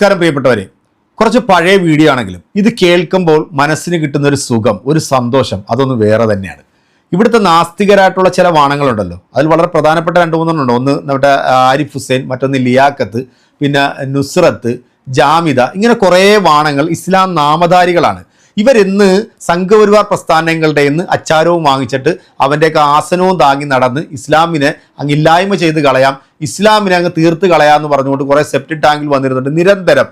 നമസ്കാരം പ്രിയപ്പെട്ടവരെ. കുറച്ച് പഴയ വീഡിയോ ആണെങ്കിലും ഇത് കേൾക്കുമ്പോൾ മനസ്സിന് കിട്ടുന്ന ഒരു സുഖം ഒരു സന്തോഷം അതൊന്ന് വേറെ തന്നെയാണ്. ഇവിടുത്തെ നാസ്തികരായിട്ടുള്ള ചില വാണങ്ങളുണ്ടല്ലോ. അതിൽ വളരെ പ്രധാനപ്പെട്ട രണ്ട് മൂന്നെണ്ണമുണ്ട്. ഒന്ന് നമ്മുടെ ആരിഫ് ഹുസൈൻ മറ്റൊന്ന് ലിയാക്കത്ത് പിന്നെ നുസ്രത്ത് ജാമിദ ഇങ്ങനെ കുറേ വാണങ്ങൾ ഇസ്ലാം നാമധാരികളാണ്. ഇവരിന്ന് സംഘപരിവാർ പ്രസ്ഥാനങ്ങളുടെ എന്ന് അച്ചാരവും വാങ്ങിച്ചിട്ട് അവന്റെയൊക്കെ ആസനവും താങ്ങി നടന്ന് ഇസ്ലാമിനെ അങ്ങ് ഇല്ലായ്മ ചെയ്ത് കളയാം. ഇസ്ലാമിനെ അങ്ങ് തീർത്ത് കളയാമെന്ന് പറഞ്ഞുകൊണ്ട് കുറേ സെപ്റ്റിക് ടാങ്കിൽ വന്നിരുന്നുണ്ട്. നിരന്തരം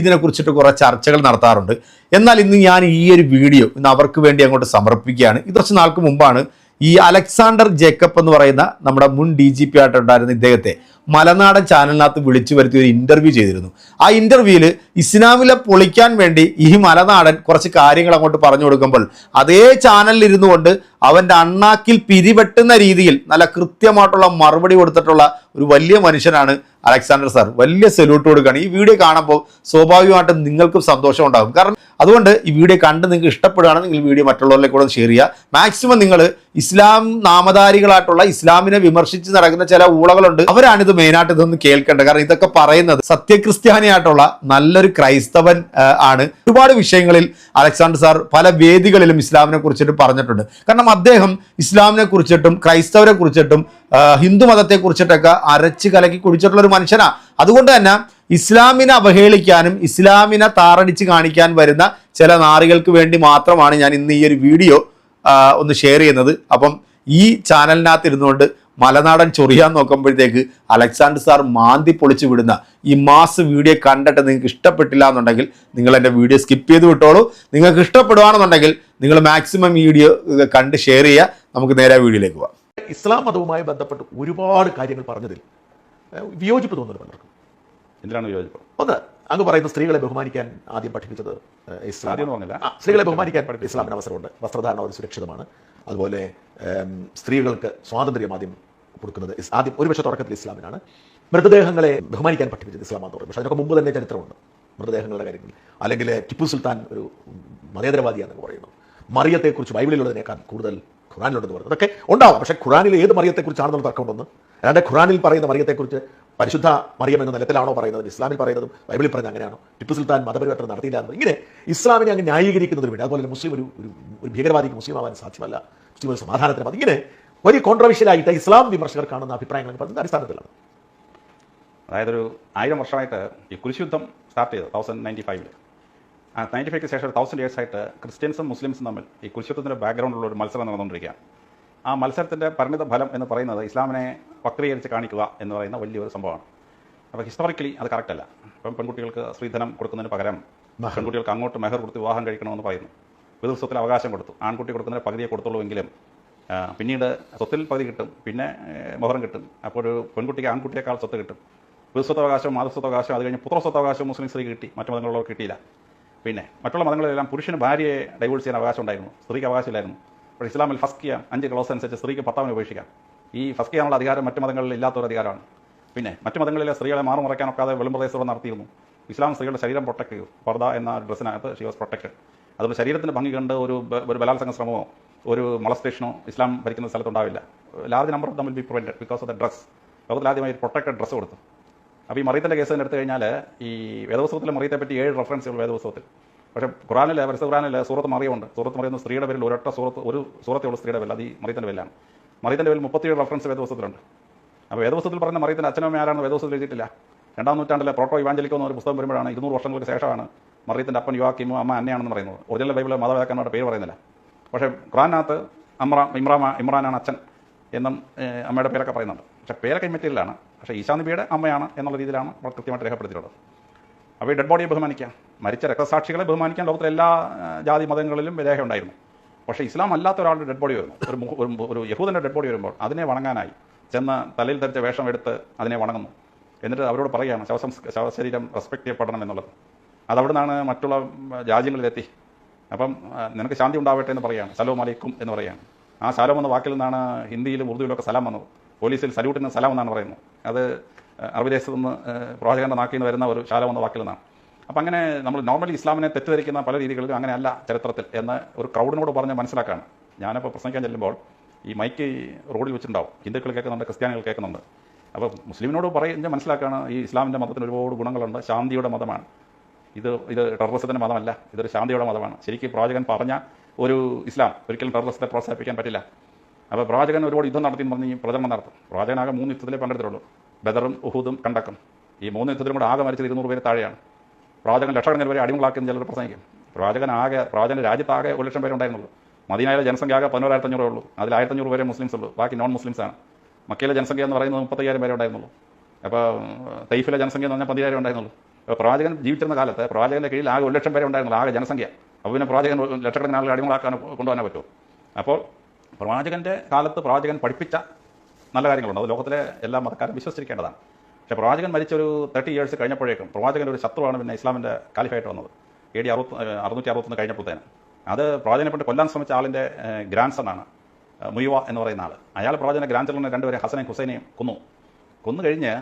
ഇതിനെക്കുറിച്ചിട്ട് കുറേ ചർച്ചകൾ നടത്താറുണ്ട്. എന്നാൽ ഇന്ന് ഞാൻ ഈ ഒരു വീഡിയോ ഇന്ന് അവർക്ക് വേണ്ടി അങ്ങോട്ട് സമർപ്പിക്കുകയാണ്. ഇത് കുറച്ച് നാൾക്ക് മുമ്പാണ് ഈ അലക്സാണ്ടർ ജേക്കബ് എന്ന് പറയുന്ന നമ്മുടെ മുൻ ഡി ജി പി ആയിട്ടുണ്ടായിരുന്ന ഇദ്ദേഹത്തെ മലനാടൻ ചാനലിനകത്ത് വിളിച്ചു വരുത്തി ഒരു ഇന്റർവ്യൂ ചെയ്തിരുന്നു. ആ ഇന്റർവ്യൂവിൽ ഇസ്ലാമിലെ പൊളിക്കാൻ വേണ്ടി ഈ മലനാടൻ കുറച്ച് കാര്യങ്ങൾ അങ്ങോട്ട് പറഞ്ഞു കൊടുക്കുമ്പോൾ അതേ ചാനലിൽ ഇരുന്നു കൊണ്ട് അവന്റെ അണ്ണാക്കിൽ പിരിവെട്ടുന്ന രീതിയിൽ നല്ല കൃത്യമായിട്ടുള്ള മറുപടി കൊടുത്തിട്ടുള്ള ഒരു വലിയ മനുഷ്യനാണ് അലക്സാണ്ടർ സാർ. വലിയ സല്യൂട്ട് കൊടുക്കുകയാണ്. ഈ വീഡിയോ കാണുമ്പോൾ സ്വാഭാവികമായിട്ടും നിങ്ങൾക്കും സന്തോഷം ഉണ്ടാകും. കാരണം അതുകൊണ്ട് ഈ വീഡിയോ കണ്ട് നിങ്ങൾക്ക് ഇഷ്ടപ്പെടുകയാണെങ്കിൽ വീഡിയോ മറ്റുള്ളവരിലേക്ക് കൂടെ ഷെയർ ചെയ്യുക. മാക്സിമം നിങ്ങൾ ഇസ്ലാം നാമധാരികളായിട്ടുള്ള ഇസ്ലാമിനെ വിമർശിച്ച് നടക്കുന്ന ചില ഊളകളുണ്ട്. അവരാണിത് മെയിനായിട്ട് ഇതൊന്ന് കേൾക്കേണ്ടത്. കാരണം ഇതൊക്കെ പറയുന്നത് സത്യക്രിസ്ത്യാനിയായിട്ടുള്ള നല്ലൊരു ക്രൈസ്തവൻ ആണ്. ഒരുപാട് വിഷയങ്ങളിൽ അലക്സാണ്ടർ സാർ പല വേദികളിലും ഇസ്ലാമിനെ കുറിച്ചിട്ട് പറഞ്ഞിട്ടുണ്ട്. കാരണം അദ്ദേഹം ഇസ്ലാമിനെ കുറിച്ചിട്ടും ക്രൈസ്തവരെ കുറിച്ചിട്ടും ഹിന്ദു മതത്തെ കുറിച്ചിട്ടൊക്കെ അരച്ച് കലക്കി കുടിച്ചിട്ടുള്ള ഒരു മനുഷ്യനാ. അതുകൊണ്ട് തന്നെ ഇസ്ലാമിനെ അവഹേളിക്കാനും ഇസ്ലാമിനെ താറടിച്ച് കാണിക്കാൻ വരുന്ന ചില നാറികൾക്ക് വേണ്ടി മാത്രമാണ് ഞാൻ ഇന്ന് ഈ ഒരു വീഡിയോ ഒന്ന് ഷെയർ ചെയ്യുന്നത്. അപ്പം ഈ ചാനലിനകത്ത് ഇരുന്നുകൊണ്ട് മലനാടൻ ചൊറിയാൻ നോക്കുമ്പോഴത്തേക്ക് അലക്സാണ്ടർ സാർ മാന്തി പൊളിച്ച് വിടുന്ന ഈ മാസ് വീഡിയോ കണ്ടിട്ട് നിങ്ങൾക്ക് ഇഷ്ടപ്പെട്ടില്ല എന്നുണ്ടെങ്കിൽ നിങ്ങൾ എന്റെ വീഡിയോ സ്കിപ്പ് ചെയ്ത് വിട്ടോളൂ. നിങ്ങൾക്ക് ഇഷ്ടപ്പെടുകയാണെന്നുണ്ടെങ്കിൽ നിങ്ങൾ മാക്സിമം വീഡിയോ കണ്ട് ഷെയർ ചെയ്യുക. നമുക്ക് നേരെ വീഡിയോയിലേക്ക് പോവാം ഇസ്ലാം മതവുമായി ബന്ധപ്പെട്ട് ഒരുപാട് കാര്യങ്ങൾ പറഞ്ഞതിൽ വിയോജിപ്പ് തോന്നുന്നു പലർക്കും. എന്തിനാണ് വിയോജിപ്പ്? ഒന്ന് അങ്ങ് പറയുന്ന സ്ത്രീകളെ ബഹുമാനിക്കാൻ ആദ്യം പഠിപ്പിച്ചത് ഇസ്ലാം എന്ന് സ്ത്രീകളെ ബഹുമാനിക്കാൻ ഇസ്ലാമിന് അവസരമുണ്ട്. വസ്ത്രധാരണം ഒരു സുരക്ഷിതമാണ്. അതുപോലെ സ്ത്രീകൾക്ക് സ്വാതന്ത്ര്യം ആദ്യം കൊടുക്കുന്നത് ആദ്യം ഒരുപക്ഷെ തുടക്കത്തിൽ ഇസ്ലാമിനാണ്. മൃതദേഹങ്ങളെ ബഹുമാനിക്കാൻ പഠിപ്പിച്ചത് ഇസ്ലാമാന്ന് പറയും പക്ഷേ അതിനൊക്കെ മുമ്പ് തന്നെ ചരിത്രമുണ്ട്. മൃതദേഹങ്ങളുടെ കാര്യങ്ങൾ. അല്ലെങ്കിൽ ടിപ്പു സുൽത്താൻ ഒരു മതേതരവാദിയാണെന്ന് പറയുന്നു. മറിയത്തെക്കുറിച്ച് ബൈബിളിലുള്ളതിനേക്കാൾ കൂടുതൽ ഖുറാനിലുണ്ടെന്ന് പറഞ്ഞു. അതൊക്കെ ഉണ്ടാവാം. പക്ഷേ ഖുറാനിൽ ഏത് മറിയത്തെക്കുറിച്ചാണെന്നുള്ള തർക്കമുണ്ടെന്ന്? അല്ലാണ്ട് ഖുറാനിൽ പറയുന്ന മറിയത്തെക്കുറിച്ച് പരിശുദ്ധ മറിയം എന്ന നിലത്തിലാണോ പറയുന്നത് ഇസ്ലാമിൽ പറയുന്നതും ബൈബിളിൽ പറയുന്നത് അങ്ങനെയാണോ? ടിപ്പു സുൽത്താൻ മതപരിവർത്തനം നടത്തിയില്ല എന്ന് ഇങ്ങനെ ഇസ്ലാമിനെ അങ്ങ് ന്യായീകരിക്കുന്നതിന് വേണ്ടി അതുപോലെ മുസ്ലിം ഒരു ഒരു ഭീകരവാദിക്ക് മുസ്ലിം ആവാൻ സാധ്യമല്ല. മുസ്ലിം ഒരു സമാധാനത്തിന് മതി. ഇങ്ങനെ വലിയ കോൺട്രവേഴ്ഷ്യലായിട്ട് ഇസ്ലാം വിമർശകർ കാണുന്ന അഭിപ്രായങ്ങൾ പറയുന്നത് അടിസ്ഥാനത്തിലാണ്. അതായത് ഒരു ആയിരം വർഷമായിട്ട് ഈ കുരിശുദ്ധം സ്റ്റാർട്ട് ചെയ്തത് തൗസൻഡ് നയന്റി ഫൈവിൽ ആ നയന്റി ഫൈവ്ക്ക് ശേഷം ഒരു തൗസൻഡ് ഇയേഴ്സ് ആയിട്ട് ക്രിസ്ത്യൻസും മുസ്ലിംസും തമ്മിൽ ഈ കുരിശുദ്ധത്തിന്റെ ബാക്ക്ഗ്രൗണ്ടിലുള്ള ഒരു മത്സരം നടന്നുകൊണ്ടിരിക്കുകയാണ്. ആ മത്സരത്തിന്റെ പരിണിത ഫലം എന്ന് പറയുന്നത് ഇസ്ലാമിനെ വക്രീകരിച്ച് കാണിക്കുക എന്ന് പറയുന്ന വലിയൊരു സംഭവമാണ്. അപ്പോൾ ഹിസ്റ്റോറിക്കലി അത് കറക്റ്റ് അല്ല. ഇപ്പം പെൺകുട്ടികൾക്ക് സ്ത്രീധനം കൊടുക്കുന്നതിന് പകരം പെൺകുട്ടികൾക്ക് അങ്ങോട്ട് മെഹർ കൊടുത്ത് വിവാഹം കഴിക്കണമെന്ന് പറയുന്നു. പൊതു സ്വത്തിൽ അവകാശം കൊടുത്തു. ആൺകുട്ടി കൊടുക്കുന്നതിന് പകുതിയെ കൊടുത്തുള്ളൂ എങ്കിലും പിന്നീട് സ്വത്തിൽ പകുതി കിട്ടും പിന്നെ മൊഹറം കിട്ടും. അപ്പോൾ ഒരു പെൺകുട്ടിക്ക് ആൺകുട്ടിയേക്കാൾ സ്വത്ത് കിട്ടും. പൊതുസ്വത്തവകാശം മാതൃസ്വത്തവകാശം അത് കഴിഞ്ഞ് പുത്രസ്വത്തവകാശം മുസ്ലിം സ്ത്രീ കിട്ടി. മറ്റു മതങ്ങളുള്ളവർ കിട്ടിയില്ല. പിന്നെ മറ്റുള്ള മതങ്ങളിലെല്ലാം പുരുഷന് ഭാര്യയെ ഡൈവോഴ്സ് ചെയ്യാൻ അവകാശം ഉണ്ടായിരുന്നു സ്ത്രീക്ക് അവകാശമില്ലായിരുന്നു. അപ്പോൾ ഇസ്ലാമിൽ ഫസ്കിയ ചെയ്യാം അഞ്ച് ക്ലോസ് അനുസരിച്ച് സ്ത്രീക്ക് ഭർത്താവിനെ ഉപേക്ഷിക്കാം. ഈ ഫസ്കിയാനുള്ള അധികാരം മറ്റു മതങ്ങളിൽ ഇല്ലാത്തൊരു അധികാരമാണ്. പിന്നെ മറ്റു മതങ്ങളിലെ സ്ത്രീകളെ മാറി മറയ്ക്കാനൊക്കാതെ വെളുംപ്രദേശത്തോടെ നടത്തിയിരുന്നു. ഇസ്ലാം സ്ത്രീകളുടെ ശരീരം പ്രൊട്ടക്ട് ചെയ്തു. പർദ എന്ന ഡ്രസ്സിനകത്ത് ഷി വാസ് പ്രൊട്ടക്റ്റഡ് അതുപോലെ ശരീരത്തിന്റെ ഭംഗി കണ്ട് ഒരു ഒരു ബലാത്സംഗ ശ്രമമോ ഒരു molestation-ഓ ഇസ്ലാം ഭരിക്കുന്ന സ്ഥലത്തുണ്ടാവില്ല ലാർജ് നമ്പർ ഓഫ് തമ്മിൽ be prevented because of the dress ലോകത്തിലാദ്യമായി protected dress കൊടുത്തു. അപ്പോൾ ഈ മറിയത്തിന്റെ കേസ് തന്നെ എടുത്തു കഴിഞ്ഞാൽ ഈ വേദപുസ്തകത്തിൽ മറിയത്തെ പറ്റി ഏഴ് റെഫറൻസുകൾ വേദപുസ്തകത്തിൽ. പക്ഷേ ഖുറാനിൽ പരിസ്ഥിതി ഖുറാനിൽ സൂറത്ത് മറിയമുണ്ട്. സൂറത്ത് മറിയുന്ന സ്ത്രീയുടെ പേരിൽ ഒരൊറ്റ സൂറത്ത് ഒരു സൂറത്തേ ഉള്ള സ്ത്രീയുടെ പേരിൽ. അത് ഈ മറിയത്തിന്റെ പേരിലാണ്. മറിയത്തിന്റെ പേരിൽ മുപ്പത്തിയേഴ് റെഫറൻസ് വേദപുസ്തകത്തിലുണ്ട്. അപ്പോൾ വേദപുസ്തകത്തിൽ പറഞ്ഞ മറിയത്തിന്റെ അച്ഛനും ആരാണെന്ന് വേദപുസ്തകത്തിൽ എഴുതിയിട്ടില്ല. രണ്ടാം നൂറ്റാണ്ടിലെ പ്രോട്ടോ ഇവാഞ്ചലിക്കോ എന്ന ഒരു പുസ്തകം വരുമ്പോഴാണ് ഇരുന്നൂറ് വർഷങ്ങൾക്ക് ശേഷമാണ് മറിയത്തിന്റെ അപ്പൻ യുവാക്കിമോ അമ്മ അന്നയാണെന്ന് പറയുന്നത്. ഒറിജിനൽ ബൈബിളിലെ മാതാപിതാക്കന്മാരുടെ പേര് പറയുന്നില്ല. പക്ഷേ ഖുറാനകത്ത് അമ്രാ ഇമ്രാമ ഇമ്രാനാണ് അച്ഛൻ എന്നും അമ്മയുടെ പേരൊക്കെ പറയുന്നുണ്ട്. പക്ഷേ പേരൊക്കെ മെറ്റീരിയലാണ് പക്ഷേ ഈശാ നബിയുടെ അമ്മയാണ് എന്നുള്ള രീതിയിലാണ് അവർ കൃത്യമായിട്ട് രേഖപ്പെടുത്തിയിട്ടുള്ളത്. അപ്പോൾ ഈ ഡെഡ് ബോഡിയെ ബഹുമാനിക്കാം. മരിച്ച രക്തസാക്ഷികളെ ബഹുമാനിക്കാൻ ലോകത്തിലെ എല്ലാ ജാതി മതങ്ങളിലും രേഖയുണ്ടായിരുന്നു. പക്ഷേ ഇസ്ലാം അല്ലാത്ത ഒരാളുടെ ഡെഡ് ബോഡി വരുന്നു. ഒരു ഒരു യഹൂദന്റെ ഡെഡ് ബോഡി വരുമ്പോൾ അതിനെ വണങ്ങാനായി ചെന്ന് തലയിൽ ധരിച്ച വേഷം എടുത്ത് അതിനെ വണങ്ങുന്നു. എന്നിട്ട് അവരോട് പറയുകയാണ് ശവസം ശവശരീരം റെസ്പെക്ട് ചെയ്യപ്പെടണം എന്നുള്ളത്. അതവിടെ നിന്നാണ് മറ്റുള്ള രാജ്യങ്ങളിലെത്തി. അപ്പം നിനക്ക് ശാന്തി ഉണ്ടാവട്ടെ എന്ന് പറയുകയാണ്. സലോം അലൈക്കും എന്ന് പറയുകയാണ്. ആ സലോം എന്ന വാക്കിൽ നിന്നാണ് ഹിന്ദിയിലും ഉറുദുവിലൊക്കെ സലാം വന്നത്. പോലീസിൽ സല്യൂട്ടിന് സലാം എന്നാണ് പറയുന്നത്. അത് അറബി ദേശത്തു നിന്ന് പ്രവാചകന്റെ നാക്കിൽ നിന്ന് വരുന്ന ഒരു ശാലം എന്ന വാക്കിൽ നിന്നാണ് അപ്പം അങ്ങനെ നമ്മൾ നോർമലി ഇസ്ലാമിനെ തെറ്റിദ്ധരിക്കുന്ന പല രീതികളിലും അങ്ങനെയല്ല ചരിത്രത്തിൽ എന്ന് ഒരു ക്രൗഡിനോട് പറഞ്ഞ് മനസ്സിലാക്കാണ്. ഞാനിപ്പോൾ പ്രസംഗിക്കാൻ ചെല്ലുമ്പോൾ ഈ മൈക്ക് റോഡിൽ വെച്ചിട്ടുണ്ടാവും. ഹിന്ദുക്കൾ കേൾക്കുന്നുണ്ട് ക്രിസ്ത്യാനികൾ കേൾക്കുന്നുണ്ട്. അപ്പോൾ മുസ്ലിമിനോട് പറയുന്നത് മനസ്സിലാക്കാണ് ഈ ഇസ്ലാമിന്റെ മതത്തിന് ഒരുപാട് ഗുണങ്ങളുണ്ട്. ശാന്തിയുടെ മതമാണ്. ഇത് ഇത് ടെററിസത്തിന്റെ മതമല്ല. ഇതൊരു ശാന്തിയുടെ മതമാണ്. ശരിക്കും പ്രവാചകൻ പറഞ്ഞ ഒരു ഇസ്ലാം ഒരിക്കലും ടെററിസത്തെ പ്രോത്സാഹിപ്പിക്കാൻ പറ്റില്ല. അപ്പോൾ പ്രവാചകൻ ഒരുപാട് യുദ്ധം നടത്തി പറഞ്ഞ് പ്രചരണം നടത്തും. പ്രവാചകനാകെ മൂന്ന് യുദ്ധത്തിലേ പങ്കെടുത്തിട്ടുള്ളൂ. ബദറും ഉഹുദും കണ്ടക്കും. ഈ മൂന്ന് യുദ്ധത്തിലും കൂടെ ആകെ മരിച്ചത് ഇരുന്നൂറ് പേര് താഴെയാണ്. പ്രവാചകൻ ലക്ഷക്കണക്കിന് പേര് അടിമകളാക്കിയെന്ന് ചിലർ പ്രസംഗിക്കും. പ്രവാചകൻ ആകെ പ്രവാചകന്റെ രാജ്യത്താകെ ഒരു ലക്ഷം പേരുണ്ടായിരുന്നുള്ളൂ ഉണ്ടായിരുന്നുള്ളൂ. മദീനയിലെ ജനസംഖ്യ ആകെ പതിനോരായിരത്തി അഞ്ഞൂറേ ഉള്ളൂ. അതിൽ ആയിരത്തഞ്ഞൂറ് പേരെ മുസ്ലിംസ് ഉള്ളൂ. ബാക്കി നോൺ മുസ്ലിംസ് ആണ്. മക്കയിലെ ജനസംഖ്യ എന്ന് പറയുന്നത് മുപ്പത്തയ്യായിരം പേരെ ഉണ്ടായിരുന്നുള്ളൂ. അപ്പോൾ തൈഫിലെ ജനസംഖ്യ എന്ന് പറഞ്ഞാൽ പതിനായിരം ഉണ്ടായിരുന്നുള്ളൂ. അപ്പോൾ പ്രവാചകൻ ജീവിച്ചിരുന്ന കാലത്ത് പ്രവാചകന്റെ കീഴിൽ ആകെ ഒരു ലക്ഷം പേരെ ഉണ്ടായിരുന്നുള്ളൂ. ആകെ ജനസംഖ്യ. അപ്പോൾ പിന്നെ പ്രവാചകൻ ലക്ഷക്കണക്കിന് ആളുകൾ അടിമകളാക്കാൻ കൊണ്ടുപോകാൻ പറ്റുമോ? അപ്പോൾ പ്രവാചകന്റെ കാലത്ത് പ്രവാചകൻ പഠിപ്പിച്ച നല്ല കാര്യങ്ങളുണ്ട്. അത് ലോകത്തിലെ എല്ലാ മതക്കാരും വിശ്വസിച്ചിരിക്കേണ്ടതാണ്. പക്ഷേ പ്രവാചകൻ മരിച്ച ഒരു തേർട്ടി ഇയേഴ്സ് കഴിഞ്ഞപ്പോഴേക്കും പ്രവാചകൻ ഒരു ശത്രുവാണ് പിന്നെ ഇസ്ലാമിന്റെ കാലിഫായിട്ട് വന്നത്. എ ഡി അറുപത്തി അറുന്നൂറ്റി അറുപത്തൊന്ന് കഴിഞ്ഞപ്പോഴത്തേന്. അത് പ്രവാചകനെ കൊണ്ട് കൊല്ലാൻ ശ്രമിച്ച ആളിന്റെ ഗ്രാൻഡ് സണ്ണാണ് മുയുവ എന്ന് പറയുന്ന ആൾ അയാൾ പ്രവാചകന്റെ ഗ്രാൻഡ് സണ്ണിനെ രണ്ടുപേരെ ഹസനെയും ഹുസൈനെയും കൊന്നു. കൊന്നു കഴിഞ്ഞ്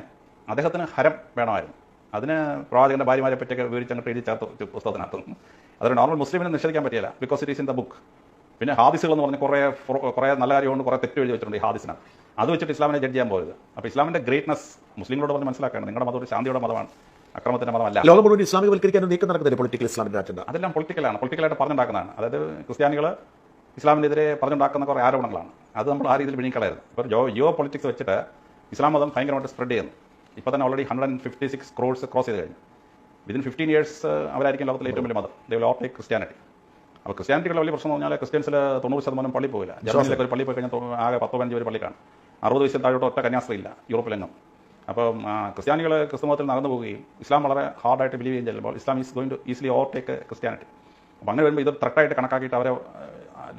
അദ്ദേഹത്തിന് ഹരം വേണമായിരുന്നു. അതിന് പ്രവാചകന്റെ ഭാര്യമാരെ പറ്റിയൊക്കെ വിവരിച്ചങ്ങോട്ട് എഴുതി ചേർത്ത് പുസ്തകത്തിനകത്ത്. അതൊരു നോർമൽ മുസ്ലിമിനെ നിഷേധിക്കാൻ പറ്റില്ല because it is in the book പിന്നെ ഹാദിസുകൾ എന്ന് പറഞ്ഞ കുറേ കുറേ നല്ല കാര്യമുണ്ട് കുറേ തെറ്റ് എഴുതി വെച്ചിട്ടുണ്ട് ഈ ഹാദിസിനാണ് അത് വെച്ചിട്ട് ഇസ്ലാമിനെ ജഡ്ജ് ചെയ്യാൻ പോകരുത് അപ്പോൾ ഇസ്ലാമിന്റെ ഗ്രേറ്റ്നസ് മുസ്ലിങ്ങളോട് പറഞ്ഞ് മനസ്സിലാക്കണം നിങ്ങളുടെ മതം ഒരു ശാന്തിയുടെ മതമാണ് അക്രമത്തിന്റെ മതമല്ല. ലോകം മുഴുവൻ ഇസ്ലാമികവൽക്കരിക്കാൻ നീക്കം നടക്കുന്നില്ല പൊളിറ്റിക്കൽ ഇസ്ലാമിന്റെ അജണ്ട അതെല്ലാം പൊളിറ്റിക്കലാണ് പൊളിറ്റിക്കലായിട്ട് പറഞ്ഞുണ്ടാക്കുന്നതാണ്. അതായത് ക്രിസ്ത്യാനികൾ ഇസ്ലാമിനെതിരെ പറഞ്ഞുണ്ടാക്കുന്ന കുറേ ആരോപണങ്ങളാണ്. അത് നമ്മൾ ആ രീതിയിൽ വിഴുങ്ങിക്കളയരുത്. ഇപ്പോൾ ജോ ജിയോ പൊളിറ്റിക്സ് വെച്ചിട്ട് ഇസ്ലാം മതം ഭയങ്കരമായിട്ട് സ്പ്രെഡ് ചെയ്യുന്നു. ഇപ്പോൾ തന്നെ already hundred and fifty six crowds cross ചെയ്ത് കഴിഞ്ഞു. വിതിൻ ഫിഫ്റ്റീൻ ഇയേഴ്സ് അവരായിരിക്കും ലോകത്തിലെ ഏറ്റവും വലിയ മതം. They will overtake Christianity അപ്പോൾ ക്രിസ്ത്യാനിറ്റിയുടെ വലിയ പ്രശ്നം എന്ന് പറഞ്ഞാൽ ക്രിസ്ത്യൻസിൽ തൊണ്ണൂറ് ശതമാനം പള്ളി പോകില്ല ജർമ്മനിയിലൊക്കെ ഒരു പള്ളി പോയി കഴിഞ്ഞാൽ ആകെ പത്തോ പതിനഞ്ച് പേര് പള്ളിക്കാണ്. അറുപത് വയസ്സിൽ താഴോട്ട് ഒറ്റ കന്യാസ്ത്രീ ഇല്ല യൂറോപ്പിലെങ്ങും അപ്പം ക്രിസ്ത്യാനികൾ ക്രിസ്തുമതത്തിൽ നടന്നു പോവുകയും ഇസ്ലാം വളരെ ഹാർഡായിട്ട് ബിലീവ് ചെയ്യുകയും ചിലപ്പോൾ Islam is going to easily overtake Christianity അപ്പോൾ അങ്ങനെ വരുമ്പോൾ ഇത് ത്രട്ടായിട്ട് കണക്കാക്കിയിട്ട് അവരെ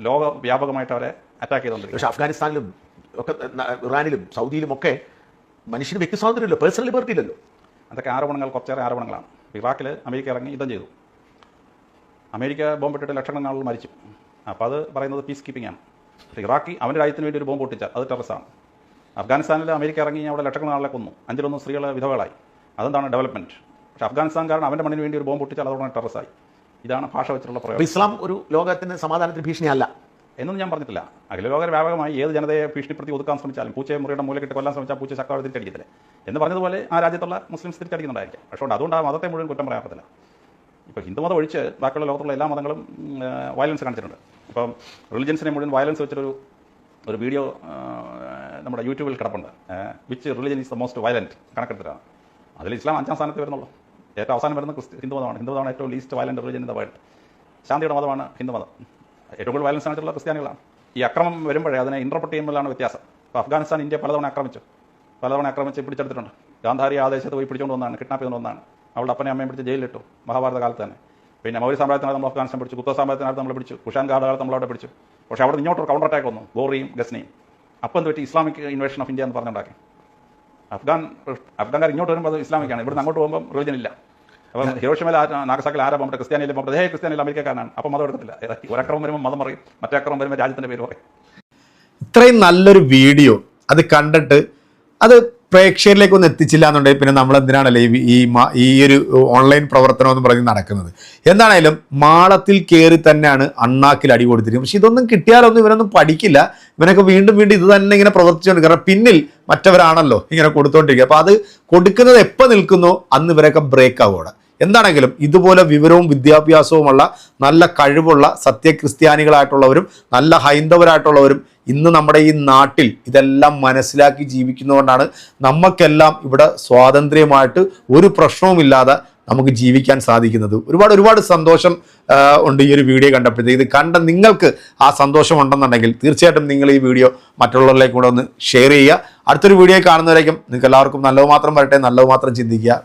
ലോക വ്യാപകമായിട്ട് അവരെ അറ്റാക്ക് ചെയ്തുകൊണ്ടിരിക്കും പക്ഷെ അഫ്ഗാനിസ്ഥാനിലും ഒക്കെ ഇറാനിലും സൗദിയിലും ഒക്കെ മനുഷ്യന് വ്യക്തി സ്വാതന്ത്ര്യമില്ല പേഴ്സണൽ ലിബർട്ടി ഇല്ലല്ലോ. അതൊക്കെ ആരോപണങ്ങൾ കുറച്ചേറെ ആരോപണങ്ങളാണ്. ഇറാഖിൽ അമേരിക്ക ഇറങ്ങി യുദ്ധം ചെയ്തു. അമേരിക്ക ബോംബിട്ടിട്ട് ലക്ഷക്കണക്കിന് ആളുകൾ മരിച്ചു. അപ്പോൾ അത് പറയുന്നത് പീസ് കീപ്പിംഗ് ആണ് ഇറാഖി അവന്റെ രാജ്യത്തിന് വേണ്ടി ഒരു ബോംബ് പൊട്ടിച്ചാൽ അത് ടെറസാണ് അഫ്ഗാനിസ്ഥാനിൽ അമേരിക്ക ഇറങ്ങി അവിടെ ലക്ഷക്കണക്കിന് ആളെ കൊന്നു. അഞ്ചിലൊന്നും സ്ത്രീകളെ വിധവകളായി. അതെന്താണ് ഡെവലപ്മെന്റ് പക്ഷേ അഫ്ഗാനിസ്ഥാൻകാരൻ അവന്റെ മണ്ണിന് വേണ്ടി ഒരു ബോംബ് പൊട്ടിച്ചാൽ അതോടെ ടെറസായി ഇതാണ് ഭാഷ വെച്ചിട്ടുള്ള പ്രയോഗം. ഇസ്ലാം ഒരു ലോകത്തിന് സമാധാനത്തിന് ഭീഷണിയല്ല. എന്നൊന്നും ഞാൻ പറഞ്ഞിട്ടില്ല. അഖിലലോക വ്യാപകമായി ഏത് ജനതയെ ഭീഷണിപ്പെടുത്തി ഒതുക്കാൻ ശ്രമിച്ചാലും പൂച്ചയെ മുറിയുടെ മൂലക്കിട്ട് കൊല്ലാൻ ശ്രമിച്ചാൽ പൂച്ച ചക്കാവ് തിരിച്ചടിക്കത്തില്ലേ എന്ന് പറഞ്ഞതുപോലെ ആ രാജ്യത്തുള്ള മുസ്ലിംസ് തിരിച്ചടിക്കുന്നുണ്ടായിരിക്കും പക്ഷേ അതുകൊണ്ട് ആ മതത്തെ മുഴുവൻ കുറ്റം പറയാൻ പറ്റില്ല ഇപ്പോൾ ഹിന്ദുമതം ഒഴിച്ച് ബാക്കിയുള്ള ലോകത്തുള്ള എല്ലാ മതങ്ങളും വയലൻസ് കാണിച്ചിട്ടുണ്ട്. ഇപ്പം റിലിജൻസിനെ മുഴുവൻ വയലൻസ് വെച്ചൊരു ഒരു വീഡിയോ നമ്മുടെ യൂട്യൂബിൽ കിടപ്പുണ്ട്. Which religion is the most violent കണക്കെടുത്തിട്ടാണ്. അതിൽ ഇസ്ലാം അഞ്ചാം സ്ഥാനത്ത് വരുന്നുള്ളൂ. ഏറ്റവും അവസാനം വരുന്ന ക്രിസ്ത്യ ഹിന്ദു മതമാണ്. ഏറ്റവും least violent religion in the world ശാന്തിയുടെ മതമാണ് ഹിന്ദു മതം. ഏറ്റവും കൂടുതൽ വയലൻസ് കാണിച്ചിട്ടുള്ള ക്രിസ്ത്യാനികളാണ്. ഈ അക്രമം വരുമ്പോഴേ അതിനെ ഇന്റർപ്രറ്റ് ചെയ്യുമ്പോഴാണ് വ്യത്യാസം. ഇപ്പോൾ അഫ്ഗാനിസ്ഥാൻ ഇന്ത്യ പലതവണ ആക്രമിച്ചു. പലതവണ ആക്രമിച്ച് പിടിച്ചെടുത്തിട്ടുണ്ട്. ഗാന്ധാരി ആദേശത്ത് പോയി പിടിച്ചുകൊണ്ട് വന്നതാണ് കിഡ്നാപ്പ് ചെയ്തുകൊണ്ട് വന്നതാണ്. അവളുടെ അപ്പനെ അമ്മയും പിടിച്ച് ജയിലിലിട്ടു. മഹാഭാരത കാലത്ത് തന്നെ പിന്നെ മൗര്യ സാമ്രാജ്യത്തിനകത്ത് നമ്മൾ അഫ്ഗാനിസ്ഥാൻ പിടിച്ചു. ഗുപ്ത സാമ്രാജ്യത്തിനകത്ത് നമ്മൾ പിടിച്ചു. കുഷാൻ കാലത്ത് നമ്മൾ അവിടെ പിടിച്ചു. പക്ഷേ അവിടെ ഇങ്ങോട്ട് കൗണ്ടർ അറ്റാക്ക് വന്നു. ഗോറിയും ഗസ്നയും. അപ്പം എന്ത് പറ്റി? ഇസ്ലാമിക് ഇൻവേഷൻ ഓഫ് ഇന്ത്യ എന്ന് പറഞ്ഞുണ്ടാക്കി. അഫ്ഗാൻ അഫ്ഗാൻകാർ ഇങ്ങോട്ട് വരുമ്പോൾ അത് ഇസ്ലാമിക്കാണ്. ഇവിടുന്ന് അങ്ങോട്ട് പോകുമ്പോൾ റിലിജൻ ഇല്ല. അപ്പം ഹിരോഷിമയിൽ നാഗസാക്കിൽ ആരാ പോകുമ്പോൾ ക്രിസ്ത്യാനിയിൽ പോകുമ്പോൾ ഹേ ക്രിസ്ത്യാനിയിൽ അമേരിക്കക്കാരനാണ്. അപ്പം മതം എടുക്കത്തില്ല. ഒരക്രമം വരുമ്പോൾ മതം പറയും. മറ്റേ അക്രമം വരുമ്പോൾ രാജ്യത്തിന്റെ പേര് പറയും. ഇത്രയും നല്ലൊരു വീഡിയോ അത് കണ്ടിട്ട് അത് പ്രേക്ഷകരിലേക്ക് ഒന്നും എത്തിച്ചില്ല എന്നുണ്ടെങ്കിൽ പിന്നെ നമ്മൾ എന്തിനാണല്ലേ ഈ ഈ ഒരു ഓൺലൈൻ പ്രവർത്തനം എന്ന് പറഞ്ഞ് നടക്കുന്നത്? എന്താണേലും മാളത്തിൽ കയറി തന്നെയാണ് അണ്ണാക്കിൽ അടി കൊടുത്തിരിക്കുന്നത്. പക്ഷെ ഇതൊന്നും കിട്ടിയാലൊന്നും ഇവരൊന്നും പഠിക്കില്ല. ഇവനൊക്കെ വീണ്ടും വീണ്ടും ഇത് തന്നെ ഇങ്ങനെ പ്രവർത്തിച്ചുകൊണ്ട് കാരണം പിന്നിൽ മറ്റവരാണല്ലോ ഇങ്ങനെ കൊടുത്തോണ്ടിരിക്കുക. അപ്പോൾ അത് കൊടുക്കുന്നത് എപ്പോൾ നിൽക്കുന്നോ? അന്ന് ഇവരൊക്കെ ബ്രേക്ക് ആവും അവിടെ എന്താണെങ്കിലും ഇതുപോലെ വിവരവും വിദ്യാഭ്യാസവുമുള്ള നല്ല കഴിവുള്ള സത്യക്രിസ്ത്യാനികളായിട്ടുള്ളവരും നല്ല ഹൈന്ദവരായിട്ടുള്ളവരും ഇന്ന് നമ്മുടെ ഈ നാട്ടിൽ ഇതെല്ലാം മനസ്സിലാക്കി ജീവിക്കുന്നതുകൊണ്ടാണ് നമുക്കെല്ലാം ഇവിടെ സ്വാതന്ത്ര്യമായിട്ട് ഒരു പ്രശ്നവുമില്ലാതെ നമുക്ക് ജീവിക്കാൻ സാധിക്കുന്നത്. ഒരുപാട് ഒരുപാട് സന്തോഷം ഉണ്ട് ഈ ഒരു വീഡിയോ കണ്ടപ്പോഴത്തേക്ക്. ഇത് കണ്ട നിങ്ങൾക്ക് ആ സന്തോഷം ഉണ്ടെന്നുണ്ടെങ്കിൽ തീർച്ചയായിട്ടും നിങ്ങൾ ഈ വീഡിയോ മറ്റുള്ളവരിലേക്ക് കൂടെ ഒന്ന് ഷെയർ ചെയ്യുക. അടുത്തൊരു വീഡിയോ കാണുന്നവരേക്കും നിങ്ങൾക്ക് എല്ലാവർക്കും നല്ലത് മാത്രം വരട്ടെ നല്ലത് മാത്രം ചിന്തിക്കുക.